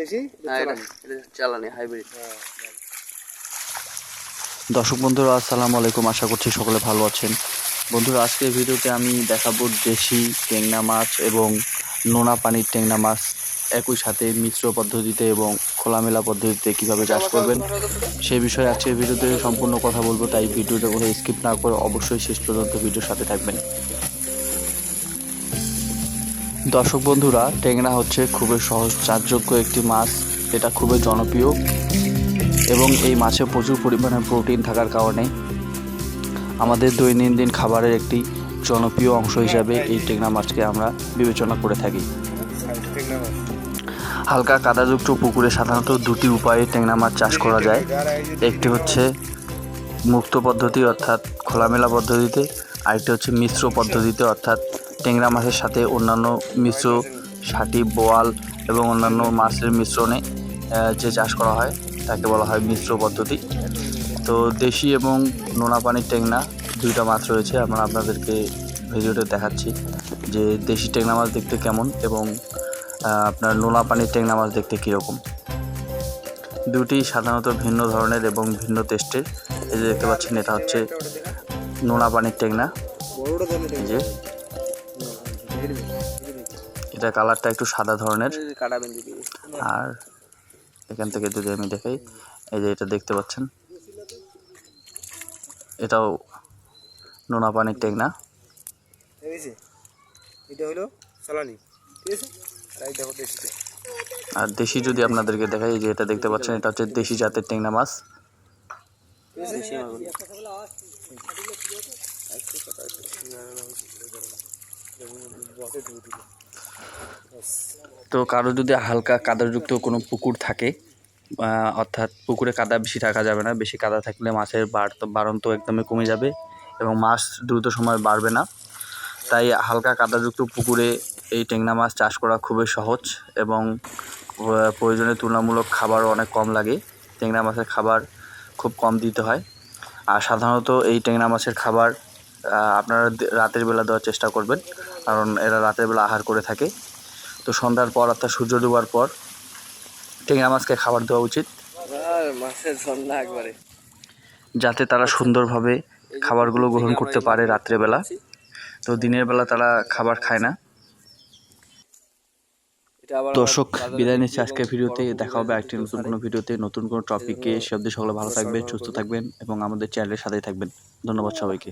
দেশি চালানি। হাইব্রিড দর্শক বন্ধুরা আসসালামু আলাইকুম। আশা করছি সকলে ভালো আছেন। বন্ধুরা আজকের ভিডিওতে আমি দেখাবো দেশি ট্যাংরা মাছ এবং নোনা পানির ট্যাংরা মাছ একই সাথে মিশ্র পদ্ধতিতে এবং খোলামেলা পদ্ধতিতে কীভাবে চাষ করবেন সে বিষয়ে আজকের ভিডিওতে সম্পূর্ণ কথা বলব তাই ভিডিওটা কোনো স্কিপ না করে অবশ্যই শেষ পর্যন্ত ভিডিওর সাথে থাকবেন। দর্শক বন্ধুরা ট্যাংরা হচ্ছে খুবই সহজ চাষযোগ্য একটি মাছ, এটা খুবই জনপ্রিয় এবং এই মাছে প্রচুর পরিমাণে প্রোটিন থাকার কারণে আমাদের দৈনন্দিন খাবারের একটি জনপ্রিয় অংশ হিসাবে এই টেংনা মাছকে আমরা বিবেচনা করে থাকি। হালকা কাদাযুক্ত পুকুরে সাধারণত দুটি উপায়ে ট্যাংরা মাছ চাষ করা যায়। একটি হচ্ছে মুক্ত পদ্ধতি অর্থাৎ খোলামেলা পদ্ধতিতে, আরেকটি হচ্ছে মিশ্র পদ্ধতিতে অর্থাৎ ট্যাংরা মাছের সাথে অন্যান্য মিশ্র ষাটি বোয়াল এবং অন্যান্য মাছের মিশ্রণে যে চাষ করা হয়, তাকে বলা হয় মিশ্র পদ্ধতি। তো দেশি এবং নোনা পানির ট্যাংরা দুইটা মাছ রয়েছে। আমরা আপনাদেরকে ভিডিওতে দেখাচ্ছি যে দেশি ট্যাংরা মাছ দেখতে কেমন এবং আপনার নোনা পানির ট্যাংরা মাছ দেখতে কীরকম। দুটি সাধারণত ভিন্ন ধরনের এবং ভিন্ন টেস্টের। এই যে দেখতে পাচ্ছেন, এটা হচ্ছে নোনা পানির ট্যাংরা। যে এটা কালারটা একটু সাদা ধরনের। আর এখান থেকে যদি আমি দেখাই এই যে এটা দেখতে পাচ্ছেন। এটাও নোনা পানির ট্যাংরা ঠিক আছে এটা হলো চালানি ঠিক আছে? আর দেখো দেশিতে। আর দেশি যদি আপনাদেরকে দেখাই যে এটা দেখতে পাচ্ছেন এটা হচ্ছে দেশি জাতের ট্যাংরা মাছ। দেশি তো কারও যদি হালকা কাদাযুক্ত কোনো পুকুর থাকে অর্থাৎ পুকুরে কাদা বেশি রাখা যাবে না, বেশি কাদা থাকলে মাছের বাড় তো বাড়ন তো একদমই কমে যাবে এবং মাছ দ্রুত সময় বাড়বে না। তাই হালকা কাদাযুক্ত পুকুরে এই ট্যাংরা মাছ চাষ করা খুবই সহজ এবং প্রয়োজনে তুলনামূলক খাবারও অনেক কম লাগে। ট্যাংরা মাছের খাবার খুব কম দিতে হয়। আর সাধারণত এই ট্যাংরা মাছের খাবার আপনারা রাতের বেলা দেওয়ার চেষ্টা করবেন। কারণ এরা রাতের বেলা আহার করে থাকে। তো সন্ধ্যার পর অর্থাৎ সূর্য ডোবার পর ট্যাংরা মাছকে খাবার দেওয়া উচিত। যাতে তারা সুন্দরভাবে খাবারগুলো গ্রহণ করতে পারে রাত্রেবেলা তো দিনের বেলা তারা খাবার খায় না। দর্শক বিদায় নিচ্ছে আজকের ভিডিওতে। দেখা হবে একটি নতুন কোনো ভিডিওতে। নতুন কোনো টপিককে সে অবধি সকলে ভালো থাকবেন সুস্থ থাকবেন এবং আমাদের চ্যানেলের সাথেই থাকবেন। ধন্যবাদ সবাইকে।